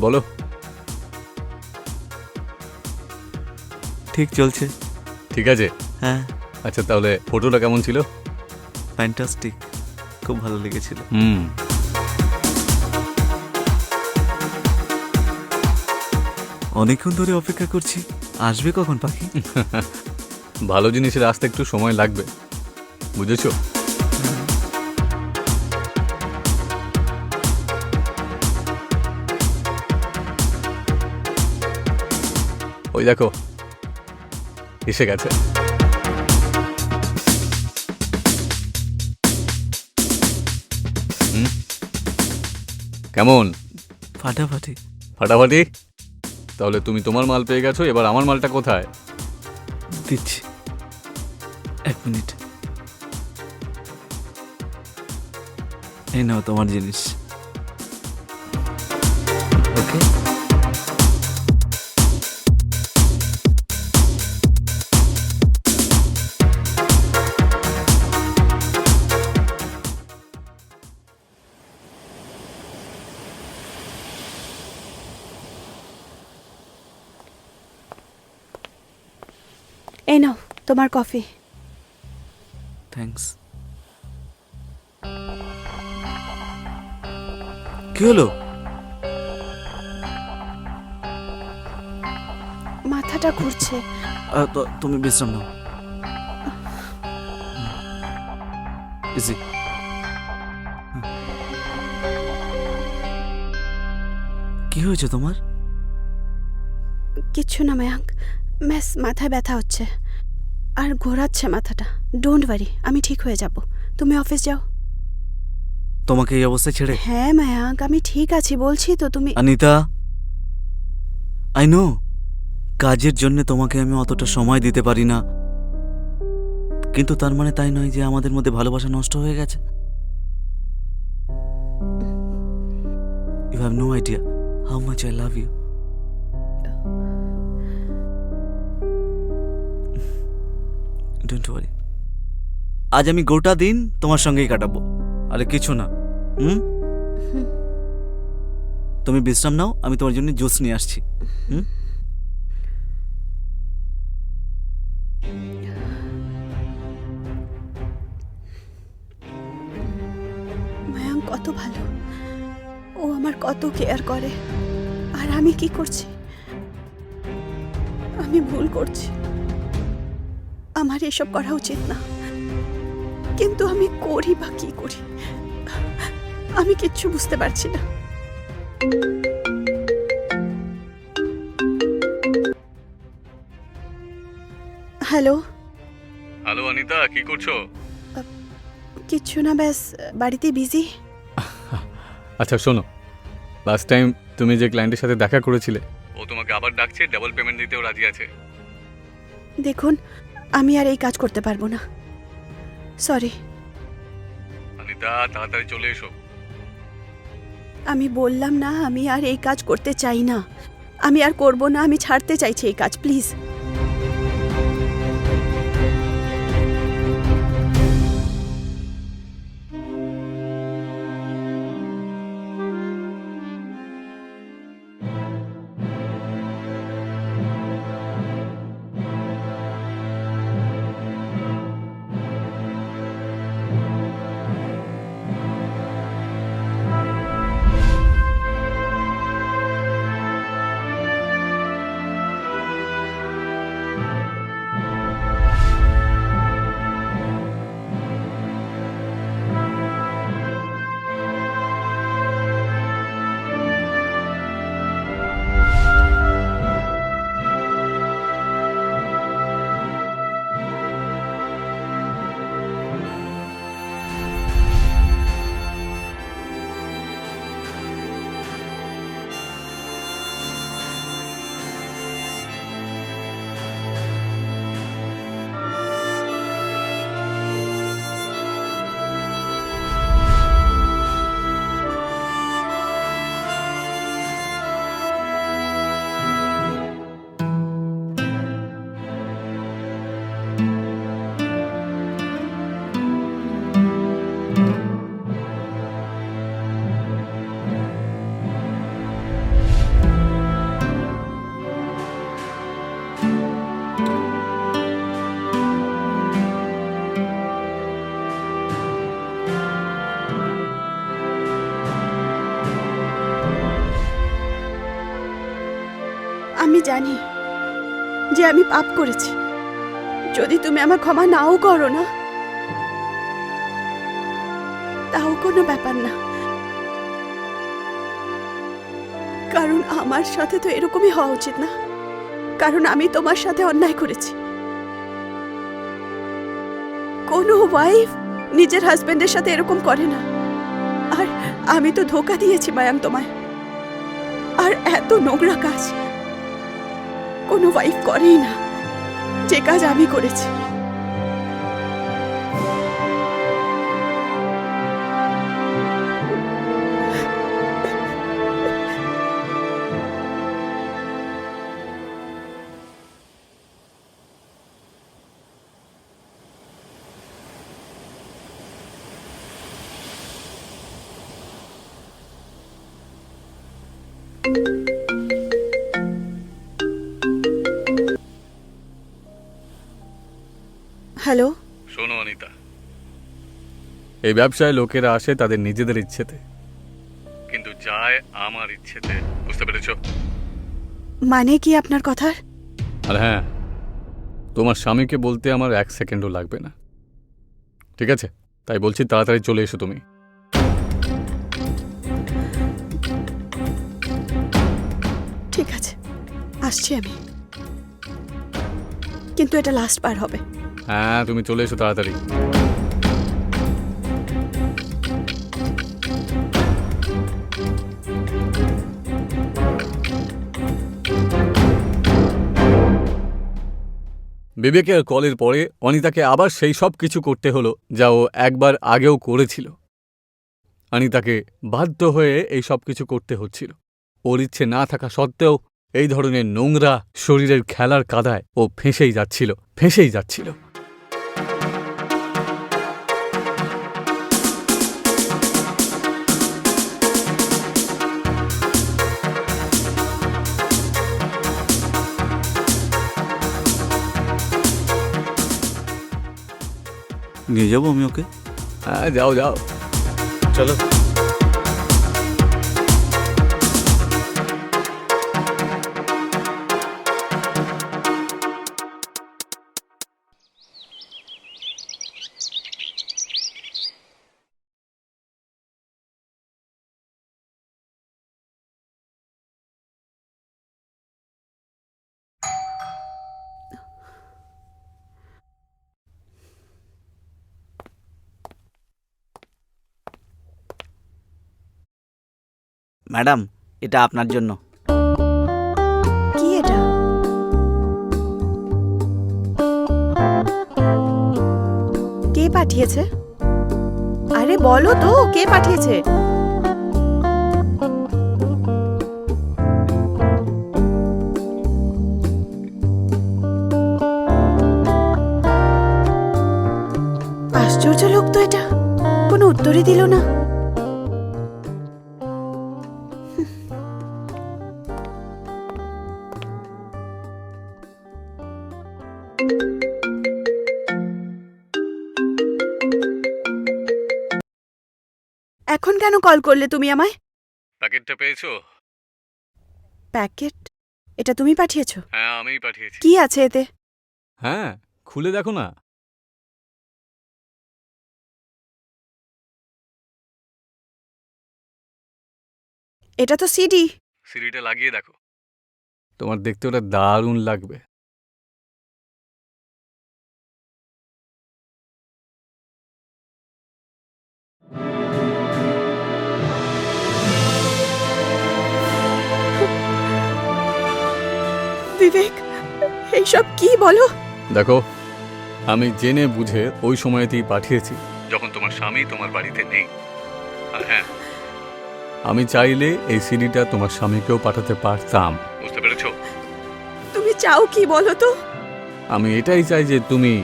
আর বলো। ঠিক চলছে। ঠিক আছে। হ্যাঁ। আচ্ছা তাহলে ফটোটা কেমন ছিল? ফ্যান্টাস্টিক খুব ভালো লেগেছিল। হুম। অনেকক্ষণ ধরে অপেক্ষা করছি। আসবে কখন পাখি? ভালো জিনিসের আসতে একটু সময় লাগবে। বুঝেছ? ওই দেখো এসে গেছে। কেমন? ফাটাফাটি। ফাটাফাটি? তাহলে তুমি তোমার মাল পেয়ে গেছো এবার আমার মালটা কোথায়? দিচ্ছি। এক মিনিট। এই নাও তোমার জিনিস। তোমার কফি। থ্যাঙ্কস কি হলো? মাথাটা ঘুরছে। আহ, তো- তুমি বিশ্রাম নাও। ইজি কি হয়েছে তোমার? কিচ্ছু না মায়াঙ্ক। ম্যাস মাথায় ব্যথা হচ্ছে। আর ঘোরাচ্ছে মাথাটা। ডোন্ট ওয়ারি আমি ঠিক হয়ে যাব। তুমি অফিস যাও। তোমাকে এই অবস্থায় ছেড়ে? হ্যাঁ মায়াঙ্ক আমি ঠিক আছি বলছি তো তুমি অনিতা আই নো কাজের জন্য তোমাকে আমি অতটা সময় দিতে পারি না। কিন্তু তার মানে তাই নয় যে আমাদের মধ্যে ভালোবাসা নষ্ট হয়ে গেছে। You have no idea how much I love you don't worry আজ আমি গোটা দিন তোমার সঙ্গেই কাটাবো। আরে কিছু না। হুম। তুমি বিশ্রাম নাও, আমি তোমার জন্য জুস নিয়ে আসছি। হুম? কত ভালো। ও আমার কত কেয়ার করে। আর আমি কি করছি? আমি ভুল করছি। আমার এসব করা উচিত না। কিন্তু আমি করি বা কি করি আমি কিচ্ছু বুঝতে পারছি না। হ্যালো? হ্যালো অনিতা কি করছ? কিচ্ছু না ব্যাস বাড়িতে বিজি। আচ্ছা শোনো। লাস্ট টাইম তুমি যে ক্লায়েন্টের সাথে দেখা করেছিলে ও তোমাকে আবার ডাকছে ডাবল পেমেন্ট দিতেও রাজি আছে। দেখুন আমি আর এই কাজ করতে পারব না। সরি অনিতা তাড়াতাড়ি চলে এসো। আমি বললাম না আমি আর এই কাজ করতে চাই না। আমি আর করব না আমি ছাড়তে চাইছি এই কাজ প্লিজ জানি যে আমি পাপ করেছি। যদি তুমি আমার ক্ষমা নাও করো না, তাও কোনো ব্যাপার না। কারণ আমার সাথে তো এরকমই হওয়া উচিত না। কারণ আমি তোমার সাথে অন্যায় করেছি। কোনো ওয়াইফ নিজের হাজবেন্ডের সাথে এরকম করে না। আর আমি তো ধোকা দিয়েছি মায়াং তোমায়। আর এত নোংরা কাজ। কোনো ওয়াইফ করেই না। যে কাজ আমি করেছি। হ্যালো। শোনো অনিতা। এই ব্যবসায় লোকেরা আসে তাদের নিজেদের ইচ্ছেতে। কিন্তু যায় আমার ইচ্ছেতে বুঝতে পেরেছ? মানে কি আপনার কথার? আর হ্যাঁ তোমার স্বামীকে বলতে আমার এক সেকেন্ডও লাগবে না। ঠিক আছে তাই বলছি তাড়াতাড়ি চলে এসো তুমি। ঠিক আছে আসছি আমি। কিন্তু এটা লাস্ট বার হবে। হ্যাঁ তুমি চলে এসো তাড়াতাড়ি। বিবেকের কলের পরে অনিতাকে আবার সেই সব কিছু করতে হলো যা ও একবার আগেও করেছিল। অনিতাকে বাধ্য হয়ে এই সব কিছু করতে হচ্ছিল। ওর ইচ্ছে না থাকা সত্ত্বেও এই ধরনের নোংরা শরীরের খেলার কাদায় ও ফেঁসেই যাচ্ছিল ফেঁসেই যাচ্ছিল। নিয়ে যাব আমি ওকে হ্যাঁ যাও যাও চলো ম্যাডাম, এটা আপনার জন্য। কি এটা? কে পাঠিয়েছে? আরে বলো তো, কে পাঠিয়েছে? আশ্চর্য লোক তো এটা। কোনো উত্তরই দিল না। কেন কল করলে তুমি আমায়? প্যাকেটটা পেয়েছ? প্যাকেট? এটা তুমি পাঠিয়েছো? হ্যাঁ আমিই পাঠিয়েছি। কি আছে এতে? হ্যাঁ খুলে দেখো না। এটা তো সিডি। সিডিটা লাগিয়ে দেখো। তোমার দেখতে ওটা দারুণ লাগবে। বিবেক এইসব কি বলো? দেখো আমি জেনে বুঝে ওই সময়তেই পাঠিয়েছি। যখন তোমার স্বামী তোমার বাড়িতে নেই। আর হ্যাঁ। আমি চাইলে এই সিডিটা তোমার স্বামীকেও পাঠাতে পারতাম। বুঝতে পেরেছ? তুমি চাও কি বলো তো? আমি এটাই চাই যে তুমি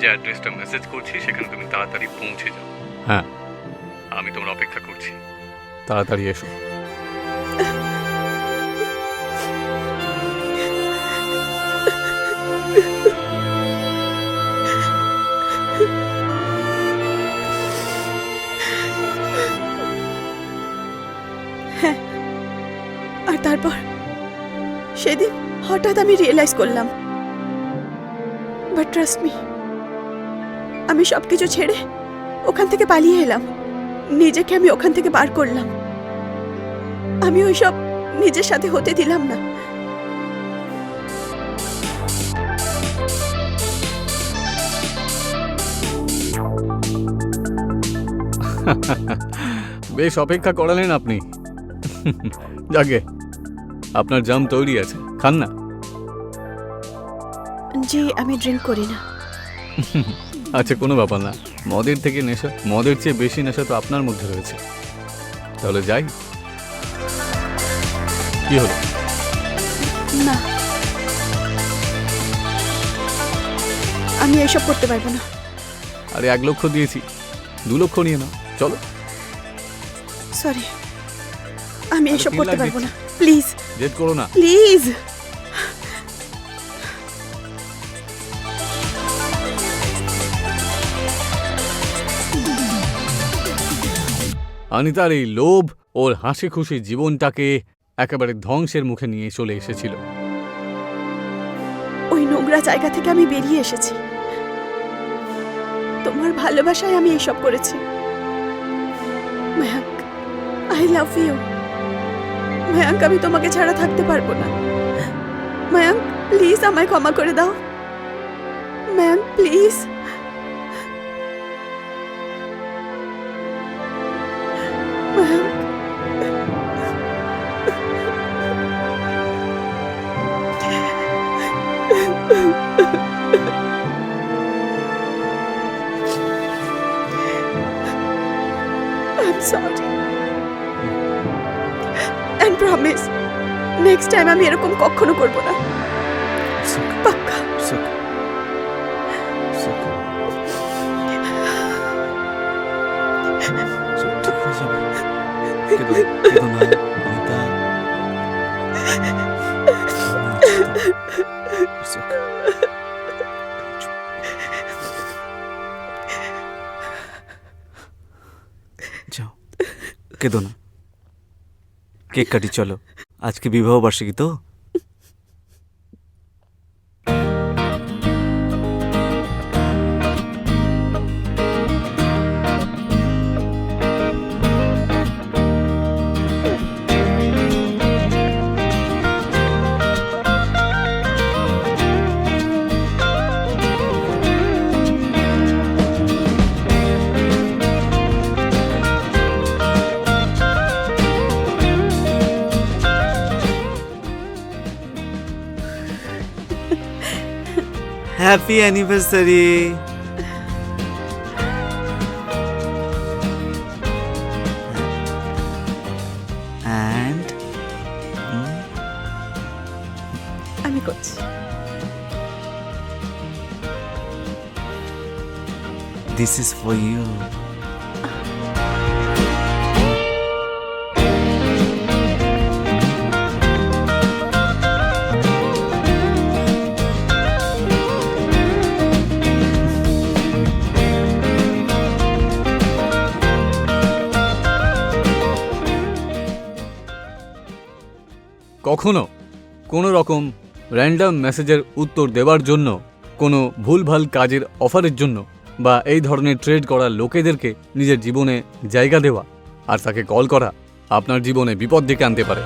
যে অ্যাড্রেসটা মেসেজ করছি সেখানে তুমি তাড়াতাড়ি পৌঁছে যাও। হ্যাঁ। আমি তোমার অপেক্ষা করছি। তাড়াতাড়ি এসো। তারপর সেদিন হঠাৎ আমি রিয়েলাইজ করলাম। বাট ট্রাস্ট মি আমি সব কিছু ছেড়ে ওখান থেকে পালিয়ে এলাম। নিজেকে আমি ওখান থেকে বার করলাম। আমি ওইসব নিজের সাথে হতে দিলাম না। বেশ অপেক্ষা করালেন আপনি। যাকে আপনার জাম তৈরি আছে। খান না। জি আমি ড্রিঙ্ক করি না। আচ্ছা কোনো ব্যাপার না। মদের থেকে নেশা মদের চেয়ে বেশি নেশা তো আপনার মধ্যে রয়েছে। তাহলে যাই। কি হলো? না। আমি এসব করতে পারব না। আরে এক লক্ষ দিয়েছি। দু লক্ষ নিয়ে নাও। চলো। সরি। আমি আরে এসব করতে পারব না। প্লিজ। জেদ করো না। প্লিজ অনিতার এই লোভ ওর হাসি খুশি জীবনটাকে একেবারে ধ্বংসের মুখে নিয়ে চলে এসেছিল। ওই নোংরা জায়গা থেকে আমি বেরিয়ে এসেছি। তোমার ভালোবাসায় আমি এসব করেছি। আই লাভ ইউ মায়াঙ্ক, আমি তোমাকে ছাড়া থাকতে পারব না। মায়াঙ্ক, প্লিজ আমায় ক্ষমা করে দাও। Ma'am please. And promise, next time আমি এরকম কখনো করব না। পাক্কা. যাও কেঁদো না কেক কাটি চলো। আজকে বিবাহ বার্ষিকী তো। হ্যাপি অ্যানিভার্সারি অ্যান্ড আমি করছি দিস ইজ ফর ইউ কখনো কোনো রকম র্যান্ডাম মেসেজের উত্তর দেওয়ার জন্য কোনো ভুলভাল কাজের অফারের জন্য বা এই ধরনের ট্রেড করা লোকেদেরকে নিজের জীবনে জায়গা দেওয়া আর তাকে কল করা আপনার জীবনে বিপদ ডেকে আনতে পারে।